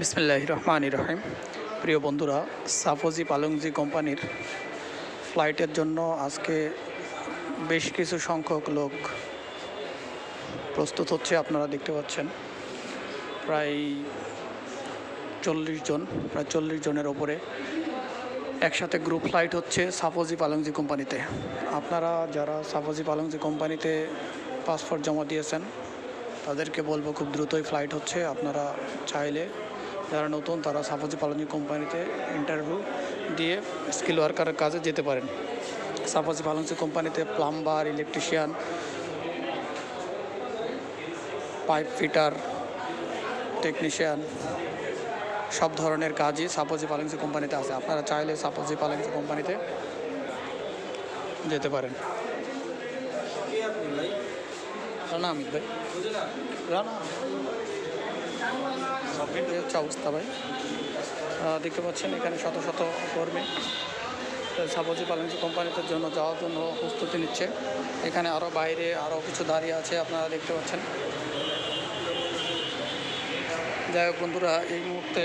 বিসমিল্লাহ রহমান রহিম প্রিয় বন্ধুরা, সাফোজি পালংজি কোম্পানির ফ্লাইটের জন্য আজকে বেশ কিছু সংখ্যক লোক প্রস্তুত হচ্ছে, আপনারা দেখতে পাচ্ছেন। প্রায় চল্লিশ জন, প্রায় চল্লিশ জনের ওপরে একসাথে গ্রুপ ফ্লাইট হচ্ছে সাফোজি পালংজি কোম্পানিতে। আপনারা যারা সাফোজি পালংজি কোম্পানিতে পাসপোর্ট জমা দিয়েছেন, তাদেরকে বলব খুব দ্রুতই ফ্লাইট হচ্ছে। আপনারা চাইলে যারা নতুন, তারা সাফোজি পালংজি কোম্পানিতে ইন্টারভিউ দিয়ে স্কিল ওয়ার্কারের কাজে যেতে পারেন। সাফোজি পালংজি কোম্পানিতে plumber electrician pipe fitter technician সব ধরনের কাজই সাপোজি পালেন্সি কোম্পানিতে আছে। আপনারা চাইলে সাপোজি পালেন্সি কোম্পানিতে যেতে পারেন। রানা ভাই। রানা এই হচ্ছে অবস্থা ভাই। দেখতে পাচ্ছেন এখানে শত শত কর্মী। সাপোজি পালেন্সি কোম্পানিতে জন্য যাওয়ার জন্য প্রস্তুতি নিচ্ছে। এখানে আরও বাইরে আরও কিছু দাঁড়িয়ে আছে আপনারা দেখতে পাচ্ছেন। যাই হোক বন্ধুরা, এই মুহূর্তে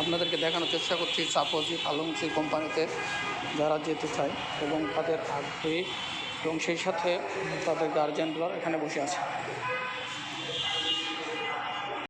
আপনাদেরকে দেখানোর চেষ্টা করছি সাপোজি পালংসি কোম্পানিতে যারা যেতে চায় এবং তাদের আগ্রহী এবং সেই সাথে তাদের গার্জেনরা এখানে বসে আছে।